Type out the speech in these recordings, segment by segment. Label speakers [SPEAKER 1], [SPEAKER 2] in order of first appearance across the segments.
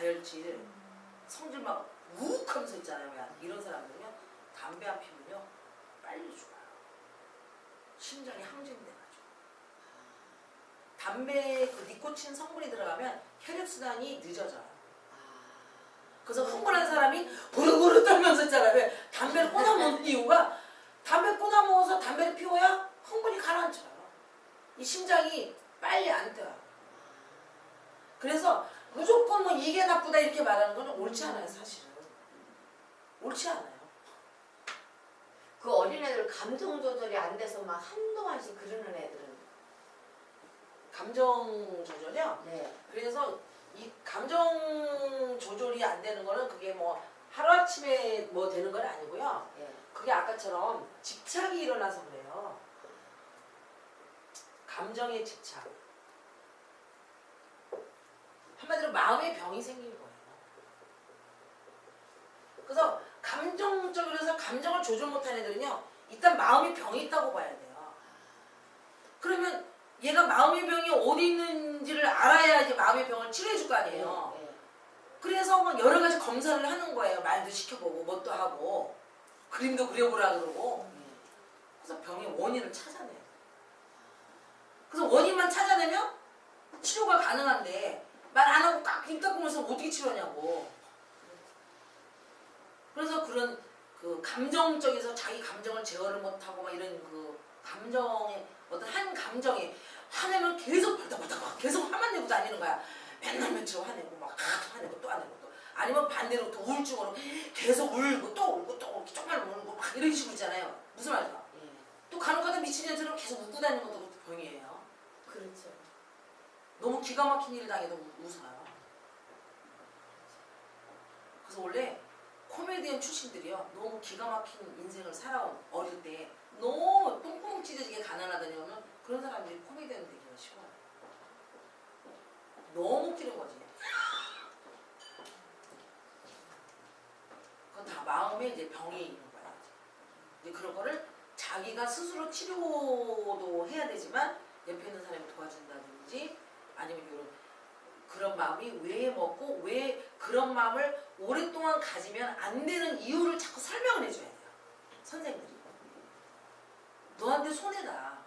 [SPEAKER 1] 다혈질. 성질 막 우욱하면서 있잖아요. 야, 이런 사람들은요. 담배 한 피면요. 빨리 죽어요. 심장이 항진돼가지고. 담배 그 니코틴 성분이 들어가면 혈액 순환이 늦어져요. 그래서 흥분한 사람이 부르부르 떨면서 있잖아요. 왜 담배를 꼬나 먹는 이유가 담배 꼬나 먹어서 담배를 피워야 흥분이 가라앉혀요. 이 심장이 빨리 안 떠요. 그래서 무조건 뭐 이게 나쁘다 이렇게 말하는 건 옳지 않아요, 사실은. 옳지 않아요.
[SPEAKER 2] 그 어린애들 감정 조절이 안 돼서 막 한동안씩 그러는 애들은
[SPEAKER 1] 감정 조절이요.
[SPEAKER 2] 네.
[SPEAKER 1] 그래서 이 감정 조절이 안 되는 거는 그게 뭐 하루아침에 뭐 되는 건 아니고요.
[SPEAKER 2] 예.
[SPEAKER 1] 그게 아까처럼 집착이 일어나서 그래요. 감정의 집착. 한마디로 마음의 병이 생긴 거예요. 그래서 감정적으로 해서 감정을 조절 못하는 애들은요, 일단 마음의 병이 있다고 봐야 돼요. 그러면 얘가 마음의 병이 어디 있는지를 알아야 이제 마음의 병을 치료해 줄 거 아니에요.
[SPEAKER 2] 예.
[SPEAKER 1] 그래서 막 여러 가지 검사를 하는 거예요. 말도 시켜보고, 뭣도 하고, 그림도 그려보라 그러고.
[SPEAKER 2] 예.
[SPEAKER 1] 그래서 병의 원인을 찾아내요. 그래서 원인만 찾아내면 치료가 가능한데 말 안 하고 깍입 닦으면서 어떻게 치료하냐고. 그래서 그런 그 감정적에서 자기 감정을 제어를 못하고 막 이런 그 감정의 어떤 한 감정이 화내면 계속 벌떡벌떡 계속 화만 내고 다니는 거야. 맨날 며칠 화내고 막 화내고 또 화내고 또 아니면 반대로 또 우울증으로 계속 울고 또 울고 또 울고 정말 울고 막 이런 식으로 있잖아요. 무슨 말이야?
[SPEAKER 2] 예.
[SPEAKER 1] 또 간혹가다 미친 애처럼 계속 웃고 다니는 것도 병이에요.
[SPEAKER 2] 그렇죠.
[SPEAKER 1] 너무 기가 막힌 일을 당해도 우- 웃어요. 그래서 원래 코미디언 출신들이요. 너무 기가 막힌 인생을 살아온 어릴 때 너무 똥구멍 찢어지게 가난하다냐면 그런 사람들이 코미디언 되기가 쉬워요. 너무 웃기는 거지. 그건 다 마음에 이제 병이 있는 거야. 이제 그런 거를 자기가 스스로 치료도 해야 되지만 옆에 있는 사람이 도와준다든지 아니면 이런 그런 마음이 왜 먹고 왜 그런 마음을 오랫동안 가지면 안 되는 이유를 자꾸 설명을 해줘야 돼요. 선생님들이. 너한테 손해다.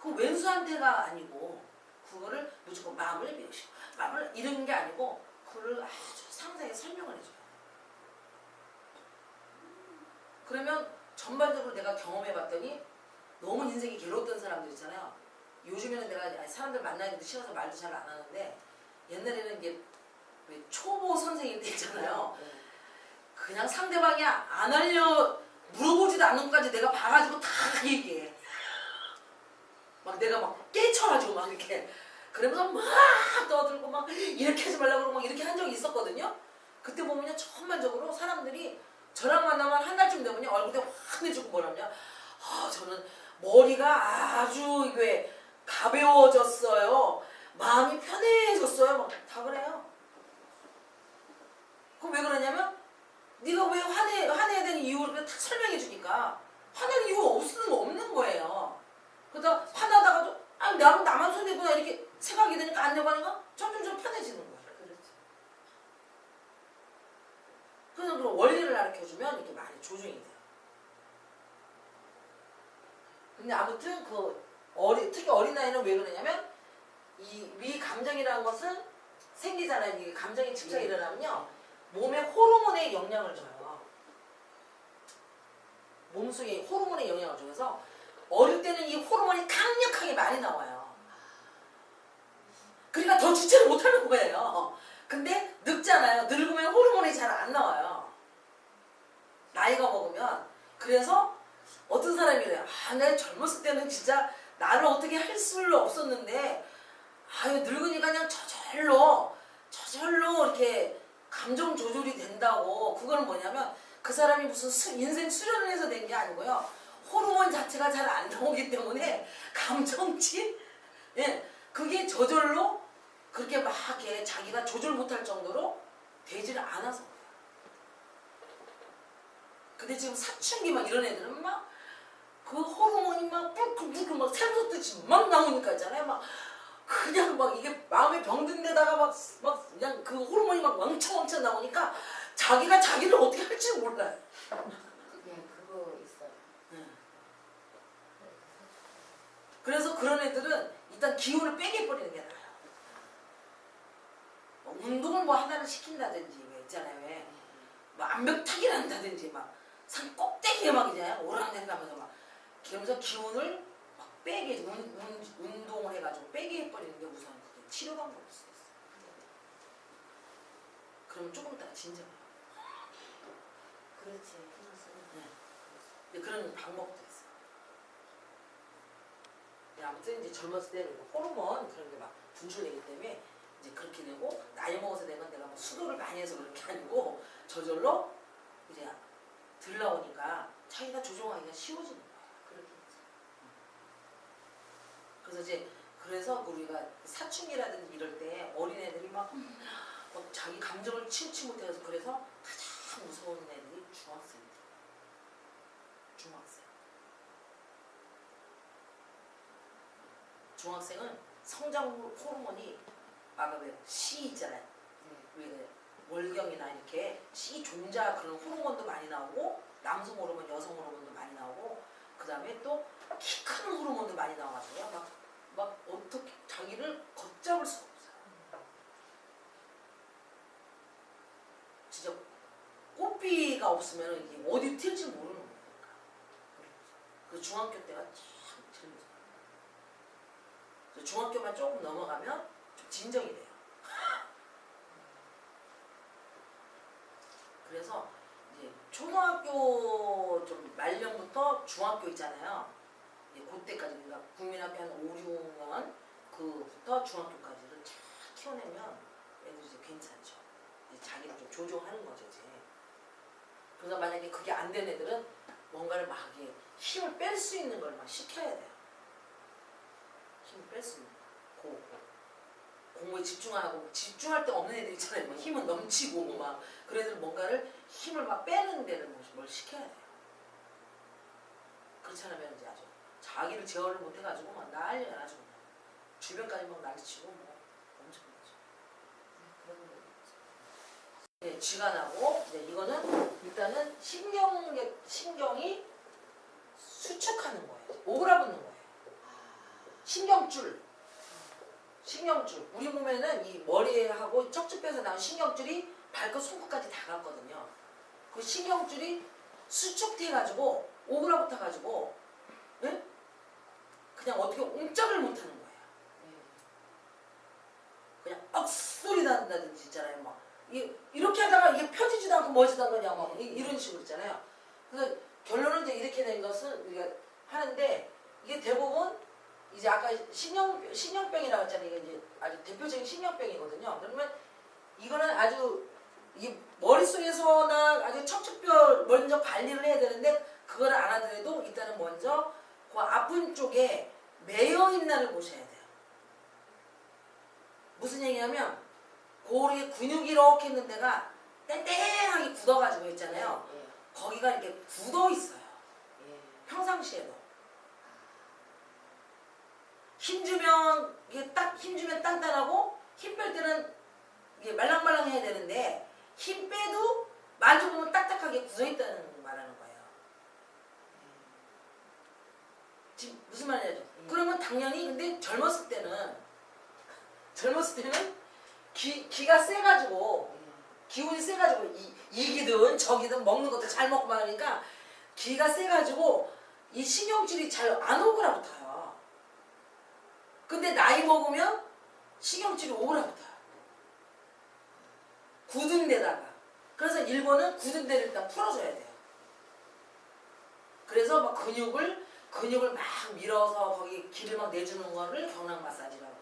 [SPEAKER 1] 그 왼수한테가 아니고 그거를 무조건 마음을 배우시고 마음을 이런 게 아니고 그거를 아주 상세하게 설명을 해줘요. 그러면 전반적으로 내가 경험해봤더니 너무 인생이 괴로웠던 사람들 있잖아요. 요즘에는 내가 사람들 만나기도 싫어서 말도 잘 안 하는데 옛날에는 이게 왜 초보 선생일 때 있잖아요.
[SPEAKER 2] 예.
[SPEAKER 1] 그냥 상대방이 안 알려 물어보지도 않는 것까지 내가 봐가지고 다 얘기해. 막 내가 막 깨쳐가지고 막 이렇게 그러면서 막 떠들고 막 이렇게 하지 말라고 그러고 막 이렇게 한 적이 있었거든요. 그때 보면요 전반적으로 사람들이 저랑 만나면 한 달쯤 되면요 얼굴에 환해지고 뭐라냐 아 저는 머리가 아주 이게 가벼워졌어요. 마음이 편해졌어요. 막 다 그래요. 그럼 왜 그러냐면 네가 왜 화내 화내야 되는 이유를 딱 설명해 주니까 화내는 이유가 없는 없는 거예요. 그러다 화나다가도 아 나는 나만 손해구나 이렇게 생각이 되니까 안 내고 하니까 점점 점 편해지는 거예요.
[SPEAKER 2] 그렇죠.
[SPEAKER 1] 그래서 그런 원리를 가르쳐 주면 이렇게 많이 조정이 돼요. 근데 아무튼 그 어리 특히 어린 나이는 왜 그러냐면 이 위 감정이라는 것은 생기잖아요. 이 감정의 집착이
[SPEAKER 2] 예.
[SPEAKER 1] 일어나면요 몸에 호르몬에 영향을 줘요. 몸속에 호르몬에 영향을 줘서 어릴 때는 이 호르몬이 강력하게 많이 나와요. 그러니까 더 주체를 못하는 거예요. 근데 늙잖아요. 늙으면 호르몬이 잘 안 나와요. 나이가 먹으면 그래서 어떤 사람이 그래요. 아, 내가 젊었을 때는 진짜 나를 어떻게 할수 없었는데 아유 늙으니까 그냥 저절로 저절로 이렇게 감정 조절이 된다고 그거는 뭐냐면 그 사람이 무슨 수- 인생 수련을 해서 된 게 아니고요. 호르몬 자체가 잘 안 나오기 때문에 감정치 예 그게 저절로 그렇게 막 이렇게 자기가 조절 못할 정도로 되지를 않아서. 근데 지금 사춘기 막 이런 애들은 막 그막막 나오니까 있잖아요. 막 그냥 막 이게 마음에 병든 데다가 막, 막 그냥 그 호르몬이 막 왕창왕창 나오니까 자기가 자기를 어떻게 할지 몰라요.
[SPEAKER 2] 예, 그거 있어요.
[SPEAKER 1] 그래서 그런 애들은 일단 기운을 빼게 버리는 게 나아요. 뭐 운동을 뭐 하나를 시킨다든지 왜 있잖아요. 왜. 뭐 암벽 타기를 한다든지 막 산 꼭대기에 막 이제 오랑내리면서 막 그러면서 기운을 막 빼게 운, 운, 운동을 해가지고 빼게 해버리는 게 우선 그게 치료 방법일 수 있어요. 그러면 조금 있다가 진정해요.
[SPEAKER 2] 그렇지. 그것은.
[SPEAKER 1] 근데 그런 방법도 있어요. 근데 아무튼 이제 젊었을 때는 뭐 호르몬 그런 게 막 분출되기 때문에 이제 그렇게 되고 나이 먹어서 내가 내가 뭐 수도를 많이 해서 그런 게 아니고 저절로 이제 들 나오니까 자기가 조종하기가 쉬워지는 거야.
[SPEAKER 2] 그렇겠지.
[SPEAKER 1] 그래서 이제 그래서 우리가 사춘기라든지 이럴 때 어린애들이 막, 막 자기 감정을 치우치 못해서 그래서 가장 무서운 애들이 중학생들. 중학생. 중학생은 성장 호르몬이 아까 왜씨 있잖아요.
[SPEAKER 2] 네.
[SPEAKER 1] 왜 월경이나 이렇게 씨 종자 그런 호르몬도 많이 나오고 남성 호르몬, 여성 호르몬도 많이 나오고 그 다음에 또 키 큰 호르몬도 많이 나와가지고요. 막, 막 어떻게 자기를 걷잡을 수가 없어요. 진짜 꽃비가 없으면 이게 어디 튈지 모르는 거예요. 그 중학교 때가 참 재밌어요. 중학교만 조금 넘어가면 좀 진정이 돼요. 그래서 이제 초등학교 좀 말년부터 중학교 있잖아요. 이제 그때까지 그러니까 국민학교 한 5, 6년 그부터 중학교까지를 잘 키워내면 애들이 이제 괜찮죠. 이제 자기를 좀 조종하는 거죠, 이제. 그래서 만약에 그게 안 된 애들은 뭔가를 막 힘을 뺄 수 있는 걸 막 시켜야 돼요. 힘을 뺄 수 있는 거. 공부에 집중하고 집중할 데 없는 애들 있잖아요. 막 힘은 넘치고 막 그래서 뭔가를 힘을 막 빼는 데를 뭐- 뭘 시켜야 돼요. 그렇지 않으면 이제 아주 자기를 제어를 못 해가지고 막 난리가 나죠. 주변까지 막 난리치고 뭐 엄청 나죠.
[SPEAKER 2] 그런 거 있지.
[SPEAKER 1] 네, 쥐가 나고 네, 이거는 일단은 신경 신경이 수축하는 거예요. 오그라붙는 거예요. 신경줄. 신경줄. 우리 몸에는 이 머리하고 척추뼈에서 나온 신경줄이 발끝 손끝까지 다 갔거든요. 그 신경줄이 수축돼가지고 오그라붙어가지고 네? 그냥 어떻게 옴짝을 못하는 거예요.
[SPEAKER 2] 예.
[SPEAKER 1] 그냥 억소리 난다든지 있잖아요. 막 이, 이렇게 하다가 이게 펴지지도 않고 멋지다 그냥 막 이, 이런 식으로 있잖아요. 그래서 결론은 이제 이렇게 된 것은 우리가 하는데 이게 대부분 이제 아까 신경 신경병이라고 했잖아요. 이게 이제 아주 대표적인 신경병이거든요. 그러면 이거는 아주 이 머릿속에서나 아주 척추뼈 먼저 관리를 해야 되는데 그걸 안 하더라도 일단은 먼저 그 아픈 쪽에 매여 있나를 보셔야 돼요. 무슨 얘기냐면 고리에 근육이 이렇게 있는 데가 땡땡하게 굳어가지고 있잖아요.
[SPEAKER 2] 예.
[SPEAKER 1] 거기가 이렇게 굳어 있어요.
[SPEAKER 2] 예.
[SPEAKER 1] 평상시에도. 힘 주면 이게 딱 힘 주면 단단하고 힘 뺄 때는 이게 말랑말랑해야 되는데 힘 빼도 만져보면 딱딱하게 굳어 있다는 말하는 거예요. 지금 무슨 말이냐죠?
[SPEAKER 2] 음.
[SPEAKER 1] 그러면 당연히 근데 젊었을 때는 젊었을 때는 기, 기가 세가지고
[SPEAKER 2] 예.
[SPEAKER 1] 기운이 세가지고 이, 이기든 저기든 먹는 것도 잘 먹고 말하니까 기가 세가지고 이 신경줄이 잘 안 오그라 붙어요. 근데 나이 먹으면 신경줄이 오그라 붙어요. 굳은 데다가. 그래서 일본은 굳은 데를 일단 풀어줘야 돼요. 그래서 막 근육을 근육을 막 밀어서 거기 기를 막 내주는 거를 경락 마사지라고.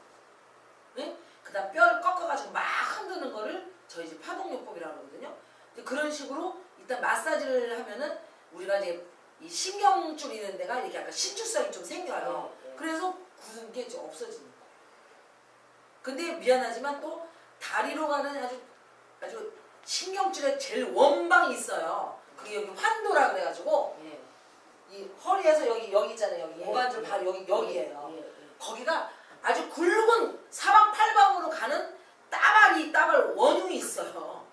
[SPEAKER 1] 네? 그다음 뼈를 꺾어가지고 막 흔드는 거를 저희 집 파동요법이라고. 이제 그런 식으로 일단 마사지를 하면은 우리가 이제 이 신경줄 있는 데가 이렇게 약간 신축성이 좀 생겨요.
[SPEAKER 2] 예.
[SPEAKER 1] 그래서 굳은 게 이제 없어지는 거예요. 근데 미안하지만 또 다리로 가는 아주 아주 신경줄에 제일 원방이 있어요. 그게 여기 환도라 그래가지고
[SPEAKER 2] 예.
[SPEAKER 1] 이 허리에서 여기 여기 있잖아요. 여기 고관절 바로 여기 여기예요.
[SPEAKER 2] 예, 예, 예.
[SPEAKER 1] 거기가 아주 굵은 사방팔방으로 가는 따발이 따발 원흉이 있어요.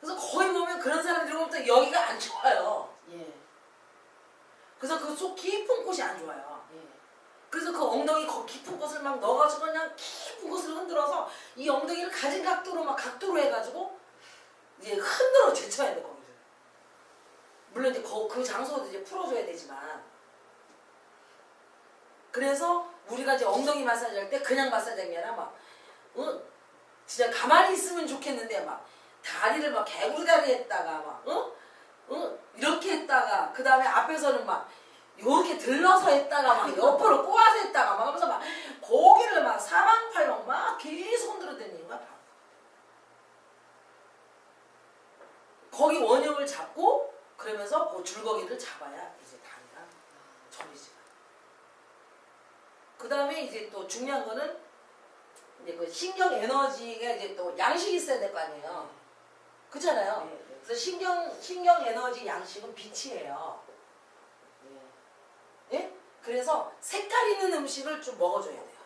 [SPEAKER 1] 그래서 거의 보면 그런 사람들로부터 여기가 안 좋아요. 그래서 그 속 깊은 곳이 안 좋아요. 그래서 그 엉덩이 거 깊은 곳을 막 넣어가지고 그냥 깊은 곳을 흔들어서 이 엉덩이를 가진 각도로 막 각도로 해가지고 이제 흔들어 제쳐야 되고. 물론 이제 거, 그 장소도 이제 풀어줘야 되지만 그래서 우리가 이제 엉덩이 마사지 할 때 그냥 마사지가 아니라 막 어? 진짜 가만히 있으면 좋겠는데 막 다리를 막 개구리 다리 했다가 막 어? 어? 이렇게 했다가 그 다음에 앞에서는 막 요렇게 들러서 했다가 막 옆으로 꼬아서 했다가 막 하면서 막 고기를 막 사방팔방 막 계속 흔들어 다니는 거야. 거기 원형을 잡고 그러면서 그 줄거기를 잡아야 이제 다리가 저리지 그 다음에 이제 또 중요한 거는 이제 그 신경 에너지가 이제 또 양식이 있어야 될 거 아니에요 그렇잖아요
[SPEAKER 2] 네, 네.
[SPEAKER 1] 그래서 신경 신경 에너지 양식은 빛이에요
[SPEAKER 2] 네.
[SPEAKER 1] 예? 그래서 색깔 있는 음식을 좀 먹어줘야 돼요.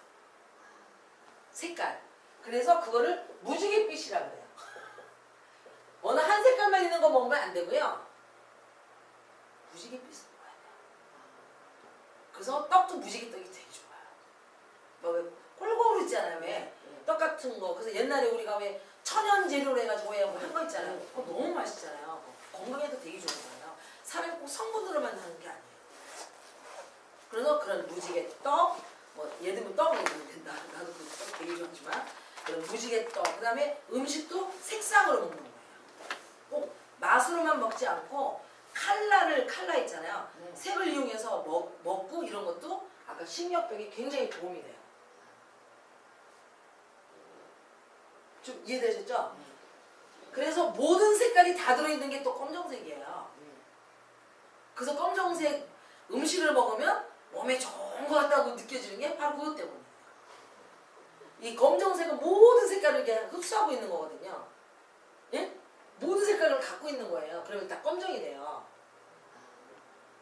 [SPEAKER 1] 색깔. 그래서 그거를 무지갯빛이라 그래요. 어느 한 색깔만 있는 거 먹으면 안 되고요. 무지갯빛을 먹어야 돼요. 그래서 떡도 무지개떡이 되게 좋아요. 뭐왜 꼴고루 있잖아요. 왜?
[SPEAKER 2] 네.
[SPEAKER 1] 떡 같은 거. 그래서 옛날에 우리가 왜 천연 재료로 해가지고 왜한거 있잖아요. 그거 너무 맛있잖아요. 건강에도 되게 좋은 거예요. 사람이 꼭 성분으로만 하는 게 아니에요. 그래서 그런 무지개 떡, 뭐 예를 들면 떡 먹으면 된다. 나도 그떡 되게 좋아하지만 그런 무지개 떡, 그다음에 음식도 색상으로 먹는 거예요. 꼭 맛으로만 먹지 않고 칼라를 칼라 있잖아요.
[SPEAKER 2] 네.
[SPEAKER 1] 색을 이용해서 먹, 먹고 이런 것도 아까 신경병에 굉장히 도움이 돼요. 좀 이해되셨죠? 그래서 모든 색깔이 다 들어있는 게 또 검정색이에요. 그래서 검정색 음식을 먹으면 몸에 좋은 것 같다고 느껴지는 게 바로 그것 때문이에요. 이 검정색은 모든 색깔을 이렇게 흡수하고 있는 거거든요. 예? 모든 색깔을 갖고 있는 거예요. 그러면 다 검정이 돼요.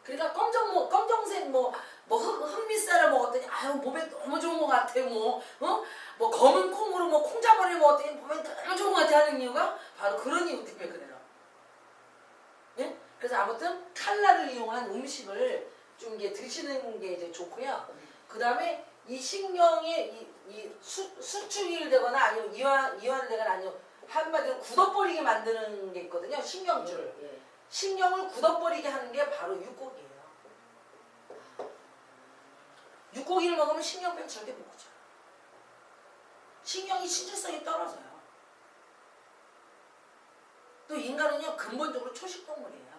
[SPEAKER 1] 그러니까 검정 뭐 검정색 뭐뭐 흑미쌀을 먹었더니 아유 몸에 너무 좋은 것 같아 뭐 어? 뭐 검은 콩으로 뭐 콩자발을 먹었더니 몸에 너무 좋은 것 같아 하는 이유가 바로 그런 이유 때문에 그래요. 예? 그래서 아무튼 칼라를 이용한 음식을 좀 이게 드시는 게 이제 좋고요. 그 다음에 이 신경이 이, 이 수, 수축이 되거나 아니면 이완, 이완이 되거나 아니면 한마디로 굳어버리게 만드는 게 있거든요. 신경줄을.
[SPEAKER 2] 예.
[SPEAKER 1] 신경을 굳어버리게 하는 게 바로 육고기예요. 육고기를 먹으면 신경병 절대 못 고쳐요. 신경이 신체성이 떨어져요. 또 인간은요 근본적으로 초식동물이에요.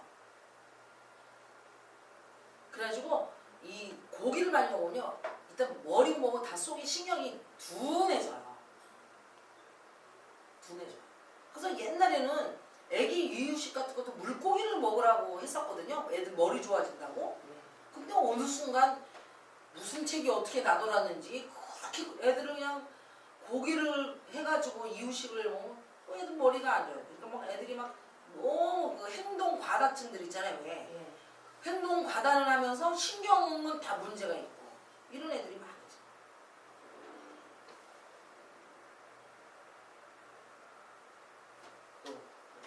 [SPEAKER 1] 그래가지고 이 고기를 많이 먹으면요 일단 머리고 뭐고 다 속이 신경이 둔해져요. 둔해져요. 그래서 옛날에는 애기 이유식 같은 것도 물고기를 먹으라고 했었거든요. 애들 머리 좋아진다고. 근데 어느 순간 무슨 책이 어떻게 나돌았는지 그렇게 애들을 그냥 고기를 해가지고 이유식을 먹으면 또 애들 머리가 안 좋아요. 그러니까 막 애들이 막 너무 그 행동 과다증들 있잖아요. 왜?
[SPEAKER 2] 예.
[SPEAKER 1] 행동 과다를 하면서 신경은 다 문제가 있고 이런 애들이 많아요.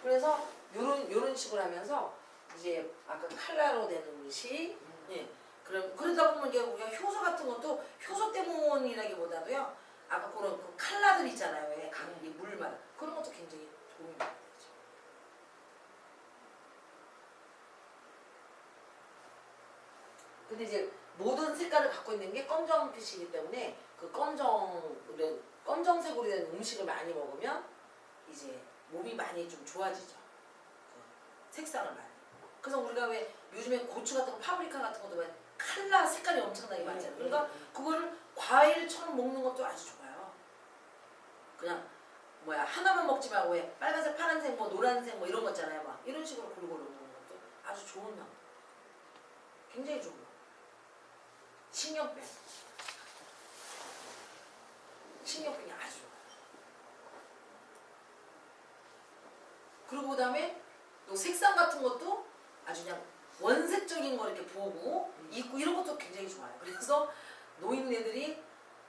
[SPEAKER 1] 그래서 요런 요런 식으로 하면서 이제 아까 칼라로 된 음식 예. 그럼 그러다 보면 이제 우리가 효소 같은 것도 효소 때문이라기보다도요 아까 그런 그 칼라들 있잖아요 왜? 강기 물만 그런 것도 굉장히 도움이 많이 되죠. 근데 이제 모든 색깔을 갖고 있는 게 검정빛이기 때문에 그 검정 검정색으로 된 음식을 많이 먹으면 이제 몸이 많이 좀 좋아지죠. 그 색상을 많이. 그래서 우리가 왜 요즘에 고추 같은 거 파프리카 같은 것도 왜 칼라 색깔이 엄청나게 많잖아요. 그러니까 그거를 과일처럼 먹는 것도 아주 좋아요. 그냥 뭐야 하나만 먹지 말고 왜 빨간색, 파란색, 뭐 노란색 뭐 이런 거 있잖아요. 막 이런 식으로 골고루 먹는 것도 아주 좋은 방법. 굉장히 좋은 방법. 신경병. 신경병이 아주 좋아요. 그리고 그다음에 또 색상 같은 것도 아주 그냥 원색적인 거 이렇게 보고 입고 이런 것도 굉장히 좋아요. 그래서 노인네들이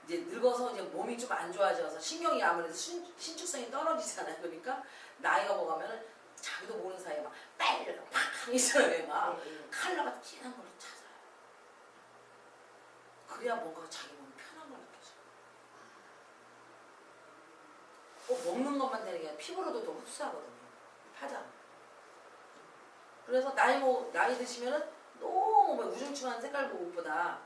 [SPEAKER 1] 이제 늙어서 이제 몸이 좀 안 좋아져서 신경이 아무래도 신, 신축성이 떨어지잖아요. 그러니까 나이가 먹으면은 자기도 모르는 사이에 막 빨리가 팍 있어요. 막
[SPEAKER 2] 예, 예.
[SPEAKER 1] 컬러가 진한 걸로 찾아요. 그래야 뭔가 자기 몸이 편한 걸 느껴져. 꼭 먹는 것만 되는 게 아니라 피부로도 더 흡수하거든요. 파자. 그래서 나이 뭐 나이 드시면은 너무 막 우중충한 색깔 옷보다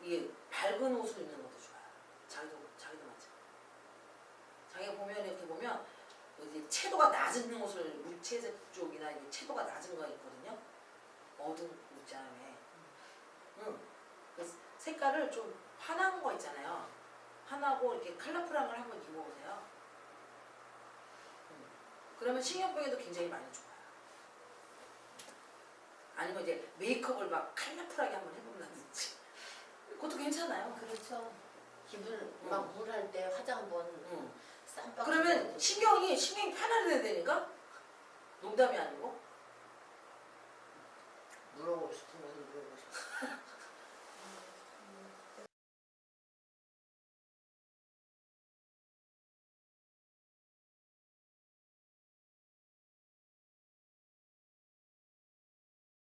[SPEAKER 1] 이게 밝은 옷을 입는 것도 좋아요. 자기도 자기도 맞죠. 자기가 보면 이렇게 보면 이제 채도가 낮은 옷을 무채색 쪽이나 이제 채도가 낮은 거 있거든요. 어두운 옷 있잖아요. 왜. 응. 그 색깔을 좀 환한 거 있잖아요. 환하고 이렇게 컬러풀한 걸 한번 입어보세요. 응. 그러면 식욕병에도 굉장히 많이 좋아요. 아니면 이제 메이크업을 막 컬러풀하게 한번 해본다든지. 그것도 괜찮아요.
[SPEAKER 2] 그렇죠. 기분 막물할때 화장 한번
[SPEAKER 1] 응.
[SPEAKER 2] 쌈박.
[SPEAKER 1] 그러면 신경이 신경이 편안해야 되니까 농담이 아니고